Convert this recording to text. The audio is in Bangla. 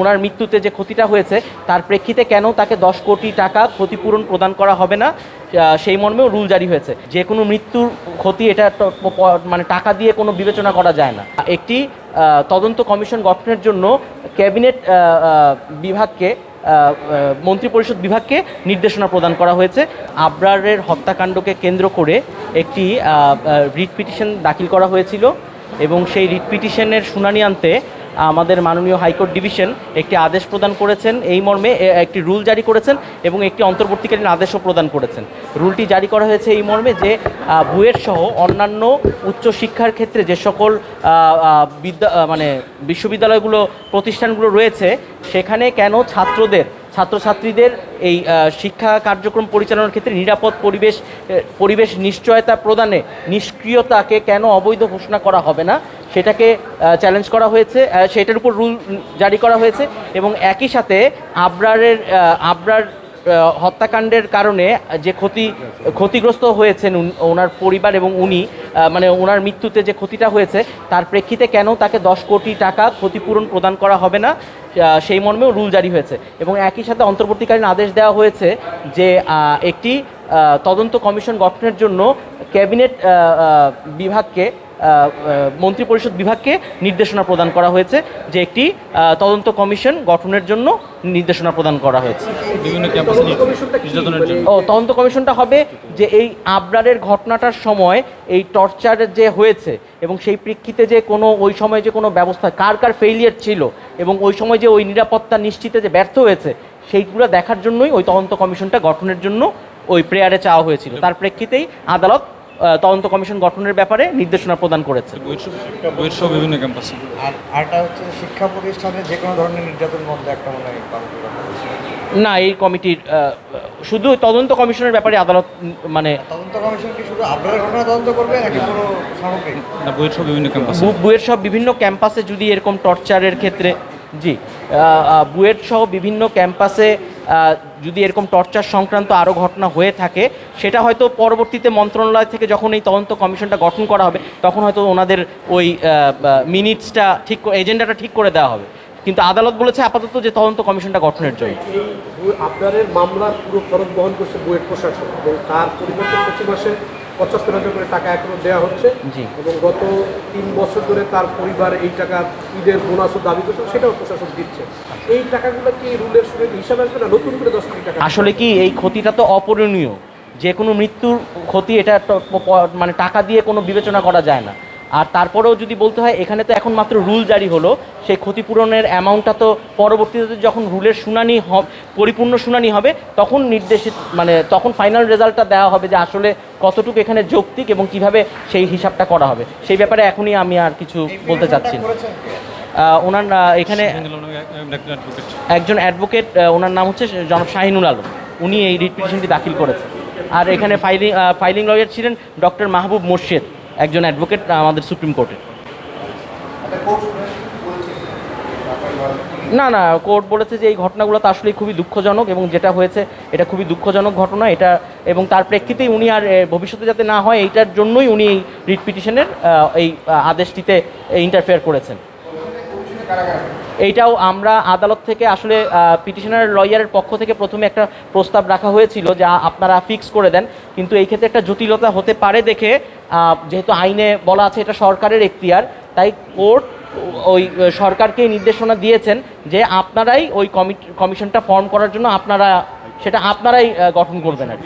ওনার মৃত্যুতে যে ক্ষতিটা হয়েছে, তার প্রেক্ষিতে কেন তাকে দশ কোটি টাকা ক্ষতিপূরণ প্রদান করা হবে না? সেই মর্মেও রুল জারি হয়েছে। যে কোনো মৃত্যুর ক্ষতি এটা মানে টাকা দিয়ে কোনো বিবেচনা করা যায় না। একটি তদন্ত কমিশন গঠনের জন্য ক্যাবিনেট বিভাগকে মন্ত্রিপরিষদ বিভাগকে নির্দেশনা প্রদান করা হয়েছে। আবরারের হত্যাকাণ্ডকে কেন্দ্র করে একটি রিট পিটিশন দাখিল করা হয়েছিল এবং সেই রিট পিটিশনের শুনানি আনতে আমাদের মাননীয় হাইকোর্ট ডিভিশন একটি আদেশ প্রদান করেছেন। এই মর্মে একটি রুল জারি করেছেন এবং একটি অন্তর্বর্তীকালীন আদেশও প্রদান করেছেন। রুলটি জারি করা হয়েছে এই মর্মে যে বুয়েট সহ অন্যান্য উচ্চশিক্ষার ক্ষেত্রে যে সকল বিদ্যা মানে বিশ্ববিদ্যালয়গুলো, প্রতিষ্ঠানগুলো রয়েছে, সেখানে কেন ছাত্রদের ছাত্রছাত্রীদের এই শিক্ষা কার্যক্রম পরিচালনার ক্ষেত্রে নিরাপদ পরিবেশ পরিবেশ নিশ্চয়তা প্রদানে নিষ্ক্রিয়তাকে কেন অবৈধ ঘোষণা করা হবে না? সেটাকে চ্যালেঞ্জ করা হয়েছে সেটার উপর রুল জারি করা হয়েছে এবং একই সাথে আবরারের আবরার হত্যাকাণ্ডের কারণে যে ক্ষতি, ক্ষতিগ্রস্ত হয়েছেন ওনার পরিবার এবং উনি মানে ওনার মৃত্যুতে যে ক্ষতিটা হয়েছে, তার প্রেক্ষিতে কেন তাকে দশ কোটি টাকা ক্ষতিপূরণ প্রদান করা হবে না? সেই মর্মেও রুল জারি হয়েছে। এবং একই সাথে অন্তর্বর্তীকালীন আদেশ দেওয়া হয়েছে যে একটি তদন্ত কমিশন গঠনের জন্য ক্যাবিনেট বিভাগকে মন্ত্রিপরিষদ বিভাগকে নির্দেশনা প্রদান করা হয়েছে যে একটি তদন্ত কমিশন গঠনের জন্য নির্দেশনা প্রদান করা হয়েছে। বিভিন্ন ক্যাম্পাসে নির্যাতনের জন্য। ও তদন্ত কমিশনটা হবে যে এই আবরারের ঘটনাটার সময় এই টর্চার যে হয়েছে এবং সেই প্রেক্ষিতে যে কোনো ওই সময় যে কোনো ব্যবস্থা কার কার ফেইলিয়ার ছিল এবং ওই সময় যে ওই নিরাপত্তা নিশ্চিতে যে ব্যর্থ হয়েছে সেইগুলো দেখার জন্যই ওই তদন্ত কমিশনটা গঠনের জন্য ওই প্রেয়ারে চাওয়া হয়েছিল। তার প্রেক্ষিতেই আদালত তদন্ত কমিশন গঠনের ব্যাপারে নির্দেশনা প্রদান করেছে। বিভিন্ন ক্যাম্পাসে। আর আরটা হচ্ছে শিক্ষা প্রতিষ্ঠানে যে কোনো ধরনের নির্যাতন বন্ধ একটা মনে হয়। না এই কমিটির শুধু তদন্ত কমিশনের ব্যাপারে আদালত মানে তদন্ত কমিশন কি শুধু আপনার ঘটনা তদন্ত করবে নাকি পুরো সামগ্রিক? না বইয়ের সহ বিভিন্ন ক্যাম্পাসে বু- বুয়েট সহ বিভিন্ন ক্যাম্পাসে যদি এরকম টর্চারের ক্ষেত্রে জি বুয়েট সহ বিভিন্ন ক্যাম্পাসে যদি এরকম টর্চার সংক্রান্ত আরও ঘটনা হয়ে থাকে সেটা হয়তো পরবর্তীতে মন্ত্রণালয় থেকে যখন এই তদন্ত কমিশনটা গঠন করা হবে তখন হয়তো ওনাদের ওই মিনিটসটা ঠিক এজেন্ডাটা ঠিক করে দেওয়া হবে। কিন্তু আদালত বলেছে আপাতত যে তদন্ত কমিশনটা গঠনের জন্য। আপনাদের মামলার পুরো খরচ বহন করছে বুয়েট প্রশাসন এবং তার পরিবর্তে প্রতি মাসে পঁচাত্তর হাজার করে টাকা এখনও দেওয়া হচ্ছে। জি। এবং গত তিন বছর ধরে তার পরিবার এই টাকা ঈদের বোনাসও দাবি করছে সেটাও প্রশাসন দিচ্ছে। এই টাকাগুলো কি রুলের সুযোগ হিসাবে আসবে না? নতুন করে দশ কোটি টাকা আসলে কি এই ক্ষতিটা তো অপূরণীয়? যে কোনো মৃত্যুর ক্ষতি এটা মানে টাকা দিয়ে কোনো বিবেচনা করা যায় না। আর তারপরেও যদি বলতে হয় এখানে তো এখন মাত্র রুল জারি হলো সেই ক্ষতিপূরণের অ্যামাউন্টটা তো পরবর্তীতে যখন রুলের শুনানি পরিপূর্ণ শুনানি হবে তখন নির্দেশিত মানে তখন ফাইনাল রেজাল্টটা দেওয়া হবে যে আসলে কতটুকু এখানে যৌক্তিক এবং কীভাবে সেই হিসাবটা করা হবে। সেই ব্যাপারে এখনই আমি আর কিছু বলতে চাচ্ছি না। ওনার এখানে একজন অ্যাডভোকেট ওনার নাম হচ্ছে জনাব শাহিনুল আলম। উনি এই রিট পিটিশনটি দাখিল করেছেন। আর এখানে ফাইলিং ফাইলিং লয়ার ছিলেন ডক্টর মাহবুব মোর্শেদ। একজন অ্যাডভোকেট আমাদের সুপ্রিম কোর্টের। না না, কোর্ট বলেছে যে এই ঘটনাগুলো তো আসলেই খুবই দুঃখজনক এবং যেটা হয়েছে এটা খুবই দুঃখজনক ঘটনা। এটা এবং তার প্রেক্ষিতেই উনি আর ভবিষ্যতে যাতে না হয়, এইটার জন্যই উনি এই রিট পিটিশনের এই আদেশটিতে ইন্টারফেয়ার করেছেন। এইটাও আমরা আদালত থেকে আসলে পিটিশনার লয়ারের পক্ষ থেকে প্রথমে একটা প্রস্তাব রাখা হয়েছিল যে আপনারা ফিক্স করে দেন কিন্তু এই ক্ষেত্রে একটা জটিলতা হতে পারে দেখে যেহেতু আইনে বলা আছে এটা সরকারের এখতিয়ার তাই কোর্ট ওই আহ, সরকারকে নির্দেশনা দিয়েছেন যে আপনারাই ওই কমিশনটা ফর্ম করার জন্য আপনারা সেটা আপনারাই গঠন করবেন আর।